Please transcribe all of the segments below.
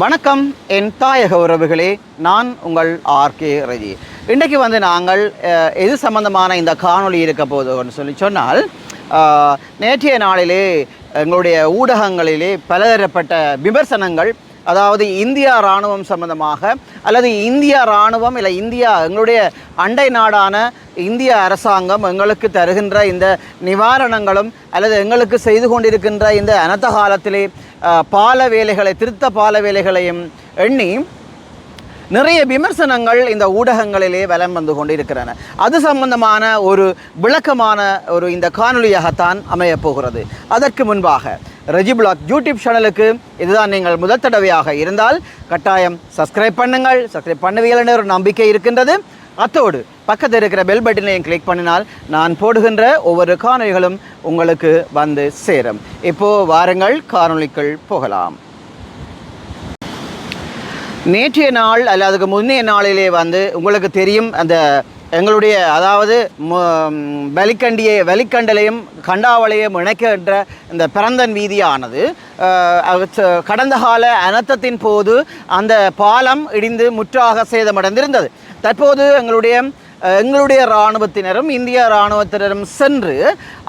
வணக்கம் என் தாயக உறவுகளே நான் உங்கள் ஆர்கே ரஜி. இன்றைக்கு வந்து நாங்கள் எது சம்பந்தமான இந்த காணொளி இருக்க போதுன்னு சொல்லி சொன்னால் நேற்றைய நாளிலே எங்களுடைய ஊடகங்களிலே பலதரப்பட்ட விமர்சனங்கள் அதாவது இந்தியா இராணுவம் சம்பந்தமாக அல்லது இந்தியா இராணுவம் இல்லை இந்தியா எங்களுடைய அண்டை நாடான இந்திய அரசாங்கம் எங்களுக்கு தருகின்ற இந்த நிவாரணங்களும் அல்லது எங்களுக்கு செய்து கொண்டிருக்கின்ற இந்த அனத்த காலத்திலே பால வேலைகளை திருத்த பால வேலைகளையும் எண்ணி நிறைய விமர்சனங்கள் இந்த ஊடகங்களிலே வலம் வந்து கொண்டிருக்கிறன. அது சம்பந்தமான ஒரு விளக்கமான ஒரு இந்த காணொலியாகத்தான் அமையப்போகிறது அதற்கு முன்பாக ரெஜி பிளாக் யூடியூப் சேனலுக்கு இதுதான் நீங்கள் முதல் தடவையாக இருந்தால் கட்டாயம் சப்ஸ்கிரைப் பண்ணுங்கள். சப்ஸ்கிரைப் பண்ணுவீர்கள் ஒரு நம்பிக்கை இருக்கின்றது. அத்தோடு பக்கத்தில் இருக்கிற பெல் பட்டனையும் கிளிக் பண்ணினால் நான் போடுகின்ற ஒவ்வொரு காணொலிகளும் உங்களுக்கு வந்து சேரும். இப்போ வாருங்கள் காணொலிக்குள் போகலாம். நேற்றைய நாள் அல்ல அதுக்கு முந்தைய நாளிலே வந்து உங்களுக்கு தெரியும் அந்த எங்களுடைய அதாவது வலிக்கண்டியை வலிக்கண்டலையும் கண்டாவளையும் இணைக்கின்ற இந்த பிறந்தன் வீதியானது கடந்த கால அனர்த்தத்தின் போது அந்த பாலம் இடிந்து முற்றாக சேதமடைந்திருந்தது. தற்போது எங்களுடைய எங்களுடைய இராணுவத்தினரும் இந்திய இராணுவத்தினரும் சென்று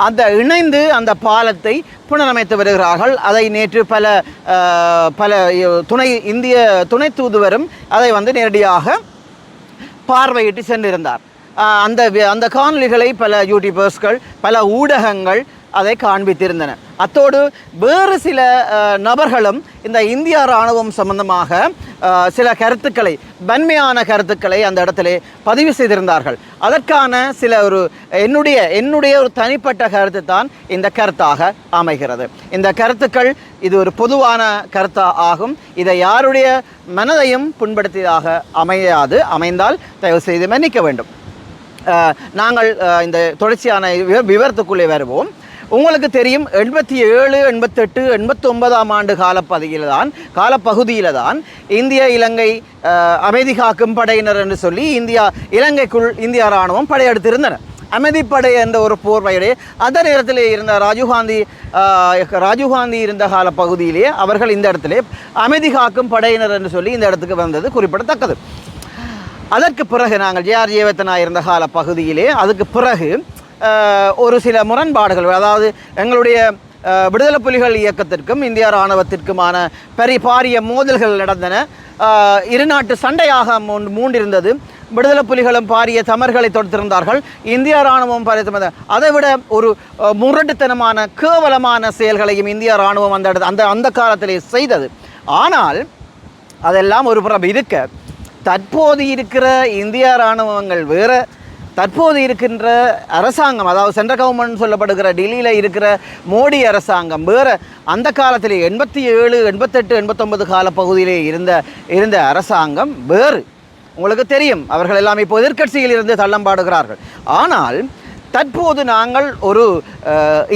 அந்த இணைந்து அந்த பாலத்தை புனரமைத்து வருகிறார்கள். அதை நேற்று பல பல துணை இந்திய துணை தூதுவரும் அதை வந்து நேரடியாக பார்வையிட்டு சென்றிருந்தார். அந்த அந்த காணொளிகளை பல யூடியூபர்ஸ்கள் பல ஊடகங்கள் அதை காண்பித்திருந்தன. அத்தோடு வேறு சில நபர்களும் இந்த இந்திய இராணுவம் சம்பந்தமாக சில கருத்துக்களை வன்மையான கருத்துக்களை அந்த இடத்துல பதிவு செய்திருந்தார்கள். அதற்கான சில ஒரு என்னுடைய என்னுடைய ஒரு தனிப்பட்ட கருத்து தான் இந்த கருத்தாக அமைகிறது. இந்த கருத்துக்கள் இது ஒரு பொதுவான கருத்தா ஆகும். இதை யாருடைய மனதையும் புண்படுத்தியதாக அமையாது. அமைந்தால் தயவு செய்து மன்னிக்க வேண்டும். நாங்கள் இந்த தொடர்ச்சியான விவரத்துக்குள்ளே வருவோம். உங்களுக்கு தெரியும் எண்பத்தி ஏழு எண்பத்தெட்டு எண்பத்தொன்பதாம் ஆண்டு காலப்பகுதியில் தான் காலப்பகுதியில் தான் இந்திய இலங்கை அமைதி காக்கும் படையினர் என்று சொல்லி இந்தியா இலங்கைக்குள் இந்திய இராணுவம் படையெடுத்திருந்தனர் அமைதிப்படை என்ற ஒரு போர்வையுடைய அந்த நேரத்தில் இருந்த ராஜீவ்காந்தி ராஜீவ்காந்தி இருந்த கால பகுதியிலே அவர்கள் இந்த இடத்திலே அமைதி காக்கும் படையினர் என்று சொல்லி இந்த இடத்துக்கு வந்தது குறிப்பிடத்தக்கது. அதற்கு பிறகு நாங்கள் ஜேஆர் ஜீவத்தனா இருந்த கால பகுதியிலே அதுக்கு பிறகு ஒரு சில முரண்பாடுகள் அதாவது எங்களுடைய விடுதலை புலிகள் இயக்கத்திற்கும் இந்திய இராணுவத்திற்குமான பெரிய பாரிய மோதல்கள் நடந்தன. இருநாட்டு இரு நாட்டு சண்டையாக மூண்டிருந்தது. விடுதலை புலிகளும் பாரிய தமர்களை தொடுத்திருந்தார்கள். இந்திய இராணுவம் பாரிய தமர் அதை விட ஒரு முரட்டுத்தனமான கேவலமான செயல்களையும் இந்திய இராணுவம் அந்த அந்த அந்த காலத்திலே செய்தது. ஆனால் அதெல்லாம் ஒரு புறம் இருக்க தற்போது இருக்கிற இந்திய இராணுவங்கள் வேறு தற்போது இருக்கின்ற அரசாங்கம் அதாவது சென்ட்ரல் கவர்மெண்ட் சொல்லப்படுகிற டெல்லியில் இருக்கிற மோடி அரசாங்கம் வேறு அந்த காலத்தில் எண்பத்தி ஏழு எண்பத்தெட்டு எண்பத்தொன்பது கால பகுதியிலே இருந்த இருந்த அரசாங்கம் வேறு. உங்களுக்கு தெரியும் அவர்கள் எல்லாம் இப்போ எதிர்க்கட்சியில் இருந்து தள்ளம்பாடுகிறார்கள் ஆனால் தற்போது நாங்கள் ஒரு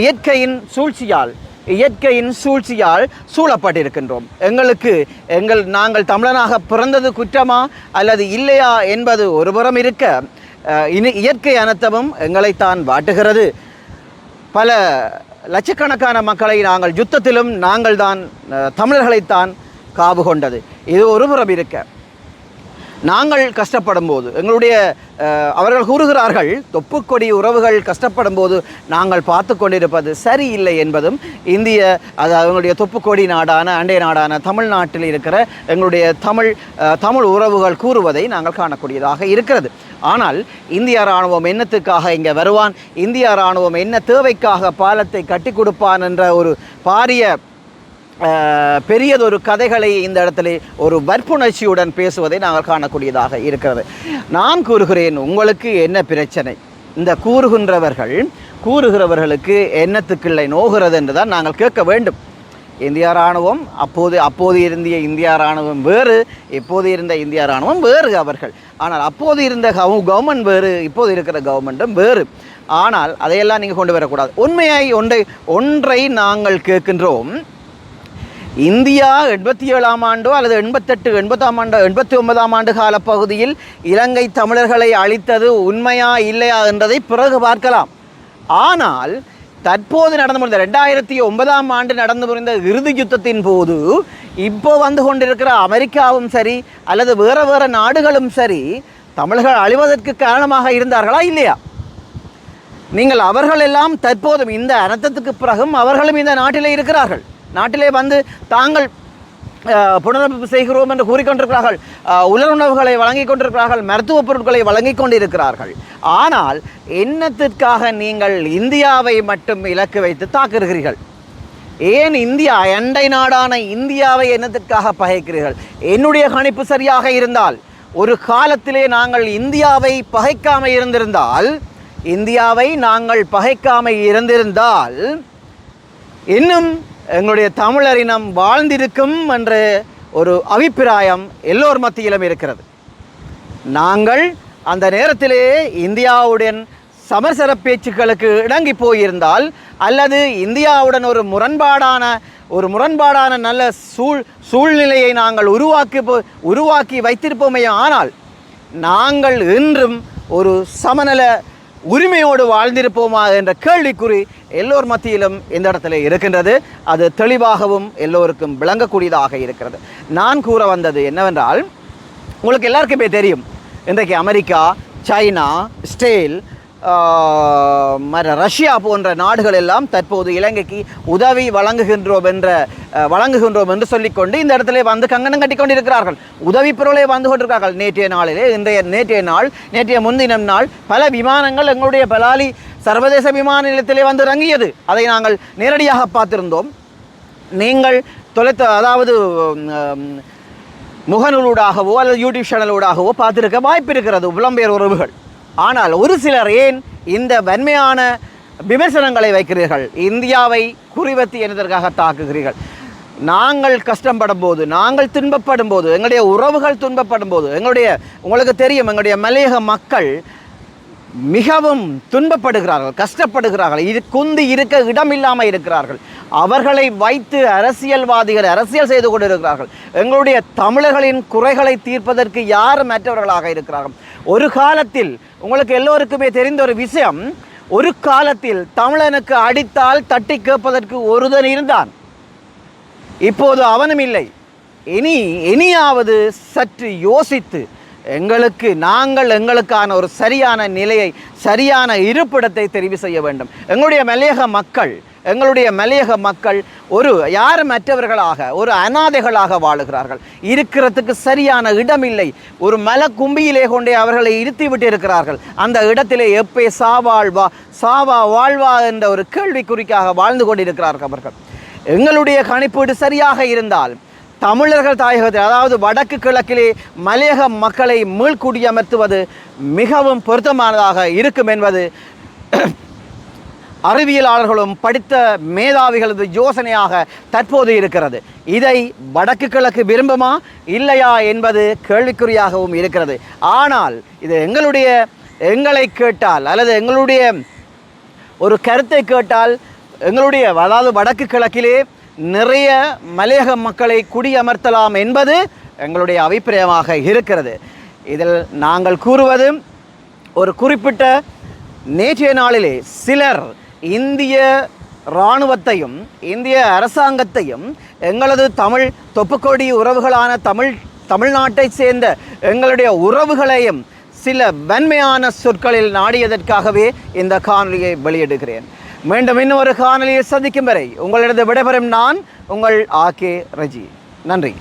இயற்கையின் சூழ்ச்சியால் இயற்கையின் சூழ்ச்சியால் சூழப்பட்டிருக்கின்றோம். எங்களுக்கு எங்கள் நாங்கள் தமிழனாக பிறந்தது குற்றமா அல்லது இல்லையா என்பது ஒருபுறம் இருக்க இனி இயற்கை அனர்த்தமும் எங்களைத்தான் வாட்டுகிறது. பல லட்சக்கணக்கான மக்களை நாங்கள் யுத்தத்திலும் நாங்கள் தான் தமிழர்களைத்தான் காவு கொண்டது. இது ஒருபுறம் இருக்க. நாங்கள் கஷ்டப்படும் போது எங்களுடைய அவர்கள் கூறுகிறார்கள் தொப்புக்கொடி உறவுகள் கஷ்டப்படும் போது நாங்கள் பார்த்து கொண்டிருப்பது சரியில்லை என்பதும் இந்திய அது அவங்களுடைய தொப்புக்கொடி நாடான அண்டை நாடான தமிழ்நாட்டில் இருக்கிற எங்களுடைய தமிழ் தமிழ் உறவுகள் கூறுவதை நாங்கள் காணக்கூடியதாக இருக்கிறது. ஆனால் இந்திய இராணுவம் என்னத்துக்காக இங்கே வருவான்? இந்திய இராணுவம் என்ன தேவைக்காக பாலத்தை கட்டி கொடுப்பான்? என்ற ஒரு பாரிய பெரியதொரு கதைகளை இந்த இடத்துல ஒரு வற்புணர்ச்சியுடன் பேசுவதை நாங்கள் காணக்கூடியதாக இருக்கிறது. நான் கூறுகிறேன் உங்களுக்கு என்ன பிரச்சனை? இந்த கூறுகின்றவர்கள் கூறுகிறவர்களுக்கு என்னத்துக்கில்லை நோகிறது என்று தான் நாங்கள் கேட்க வேண்டும். இந்திய இராணுவம் அப்போது அப்போது இருந்திய இந்திய இராணுவம் வேறு இப்போது இருந்த இந்திய இராணுவம் வேறு அவர்கள். ஆனால் அப்போது இருந்த கவர்மெண்ட் வேறு இப்போது இருக்கிற கவர்மெண்ட்டும் வேறு. ஆனால் அதையெல்லாம் நீங்கள் கொண்டு வரக்கூடாது. உண்மையாய் ஒன்றை ஒன்றை நாங்கள் கேட்கின்றோம். இந்தியா எண்பத்தி ஏழாம் ஆண்டோ அல்லது எண்பத்தெட்டு எண்பத்தாம் ஆண்டு எண்பத்தி ஒன்பதாம் ஆண்டு கால பகுதியில் இலங்கை தமிழர்களை அழித்தது உண்மையா இல்லையா என்றதை பிறகு பார்க்கலாம். ஆனால் தற்போது நடந்து முடிந்த ரெண்டாயிரத்தி ஒன்பதாம் ஆண்டு நடந்து முடிந்த இறுதி யுத்தத்தின் போது இப்போ வந்து கொண்டிருக்கிற அமெரிக்காவும் சரி அல்லது வேறு வேறு நாடுகளும் சரி தமிழர்கள் அழிவதற்கு காரணமாக இருந்தார்களா இல்லையா? நீங்கள் அவர்கள் எல்லாம் தற்போதும் இந்த அனர்த்தத்துக்கு பிறகும் அவர்களும் இந்த நாட்டிலே இருக்கிறார்கள். நாட்டிலே வந்து தாங்கள் புனரமைப்பு செய்கிறோம் என்று கூறிக்கொண்டிருக்கிறார்கள். உலர் உணவுகளை வழங்கிக் கொண்டிருக்கிறார்கள் மருத்துவ பொருட்களை வழங்கிக் கொண்டிருக்கிறார்கள். ஆனால் என்னத்திற்காக நீங்கள் இந்தியாவை மட்டும் இலக்கு வைத்து தாக்குகிறீர்கள்? ஏன் இந்தியா அண்டை நாடான இந்தியாவை என்னத்திற்காக பகைக்கிறீர்கள்? என்னுடைய கணிப்பு சரியாக இருந்தால் ஒரு காலத்திலே நாங்கள் இந்தியாவை பகைக்காமல் இருந்திருந்தால் இந்தியாவை நாங்கள் பகைக்காமல் இருந்திருந்தால் இன்னும் எங்களுடைய தமிழரினம் வாழ்ந்திருக்கும் என்ற ஒரு அபிப்பிராயம் எல்லோர் மத்தியிலும் இருக்கிறது. நாங்கள் அந்த நேரத்திலே இந்தியாவுடன் சமரசர பேச்சுக்களுக்கு இணங்கி போயிருந்தால் அல்லது இந்தியாவுடன் ஒரு முரண்பாடான ஒரு முரண்பாடான நல்ல சூழ் சூழ்நிலையை நாங்கள் உருவாக்கி போ- உருவாக்கி வைத்திருப்போமே ஆனால் நாங்கள் இன்றும் ஒரு சமநல உரிமையோடு வாழ்ந்திருப்போமா என்ற கேள்விக்குறி எல்லோர் மத்தியிலும் இந்த இடத்துல இருக்கின்றது. அது தெளிவாகவும் எல்லோருக்கும் விளங்கக்கூடியதாக இருக்கிறது. நான் கூற வந்தது என்னவென்றால் உங்களுக்கு எல்லாருக்குமே தெரியும் இன்றைக்கு அமெரிக்கா சைனா ஸ்டேல் மற்ற ரஷ்யா போன்ற நாடுகள் எல்லாம் தற்போது இலங்கைக்கு உதவி வழங்குகின்றோம் என்ற வழங்குகின்றோம் என்று சொல்லிக்கொண்டு இந்த இடத்துல வந்து கங்கணம் கட்டி கொண்டிருக்கிறார்கள். உதவி பொருளை வந்து கொண்டிருக்கிறார்கள் நேற்றைய நாளிலே இன்றைய நேற்றைய நாள் நேற்றைய முன்தினம் நாள் பல விமானங்கள் எங்களுடைய பலாலி சர்வதேச விமான நிலையத்திலே வந்து இறங்கியது. அதை நாங்கள் நேரடியாக பார்த்திருந்தோம். நீங்கள் தொலைத்த அதாவது முகநூலூடாகவோ அல்லது யூடியூப் சேனலூடாகவோ பார்த்துருக்க வாய்ப்பு இருக்கிறது. புலம்பெயர் உறவுகள். ஆனால் ஒரு சிலர் ஏன் இந்த வன்மையான விமர்சனங்களை வைக்கிறீர்கள்? இந்தியாவை குறிவத்தி என்பதற்காக தாக்குகிறீர்கள். நாங்கள் கஷ்டப்படும் போது நாங்கள் துன்பப்படும் போது எங்களுடைய உறவுகள் துன்பப்படும் போது எங்களுடைய உங்களுக்கு தெரியும் எங்களுடைய மலையக மக்கள் மிகவும் துன்பப்படுகிறார்கள் கஷ்டப்படுகிறார்கள். இது குந்தி இருக்க இடம் இல்லாமல் இருக்கிறார்கள். அவர்களை வைத்து அரசியல்வாதிகள் அரசியல் செய்து கொண்டிருக்கிறார்கள். எங்களுடைய தமிழர்களின் குறைகளை தீர்ப்பதற்கு யார் மற்றவர்களாக இருக்கிறார்கள்? ஒரு காலத்தில் உங்களுக்கு எல்லோருக்குமே தெரிந்த ஒரு விஷயம் ஒரு காலத்தில் தமிழனுக்கு அடித்தால் தட்டி கேட்பதற்கு ஒருதன் இருந்தான். இப்போது அவனும் இல்லை. இனி இனியாவது சற்று யோசித்து எங்களுக்கு நாங்கள் எங்களுக்கான ஒரு சரியான நிலையை சரியான இருப்பிடத்தை தெரிவு செய்ய வேண்டும். எங்களுடைய மலையக மக்கள் எங்களுடைய மலையக மக்கள் ஒரு யார் மற்றவர்களாக ஒரு அனாதைகளாக வாழுகிறார்கள். இருக்கிறதுக்கு சரியான இடம் இல்லை ஒரு மல கும்பியிலே கொண்டே அவர்களை இருத்தி விட்டு இருக்கிறார்கள் அந்த இடத்திலே எப்பே சாவாழ்வா சாவா வாழ்வா என்ற ஒரு கேள்விக்குறிக்காக வாழ்ந்து கொண்டிருக்கிறார்கள் அவர்கள். எங்களுடைய கணிப்பீடு சரியாக இருந்தால் தமிழர்கள் தாயகத்தில் அதாவது வடக்கு கிழக்கிலே மலையக மக்களை மீள்குடியமர்த்துவது மிகவும் பொருத்தமானதாக இருக்கும் என்பது அறிவியலாளர்களும் படித்த மேதாவிகளது யோசனையாக தற்போது இருக்கிறது. இதை வடக்கு கிழக்கு விரும்புமா? இல்லையா என்பது கேள்விக்குறியாகவும் இருக்கிறது. ஆனால் இது எங்களுடைய எங்களை கேட்டால் அல்லது எங்களுடைய ஒரு கருத்தை கேட்டால் எங்களுடைய அதாவது வடக்கு கிழக்கிலே நிறைய மலையக மக்களை குடியமர்த்தலாம் என்பது எங்களுடைய அபிப்பிராயமாக இருக்கிறது. இதில் நாங்கள் கூறுவது ஒரு குறிப்பிட்ட நேற்றைய நாளிலே சிலர் இந்திய இராணுவத்தையும் இந்திய அரசாங்கத்தையும் எங்களது தமிழ் தொப்புக்கொடி உறவுகளான தமிழ் தமிழ்நாட்டைச் சேர்ந்த எங்களுடைய உறவுகளையும் சில வன்மையான சொற்களில் நாடியதற்காகவே இந்த காணொலியை வெளியிடுகிறேன். மீண்டும் இன்னொரு காணொலியை சந்திக்கும் வரை உங்களிடது விடைபெறும் நான் உங்கள் ஆ கே ரஜி. நன்றி.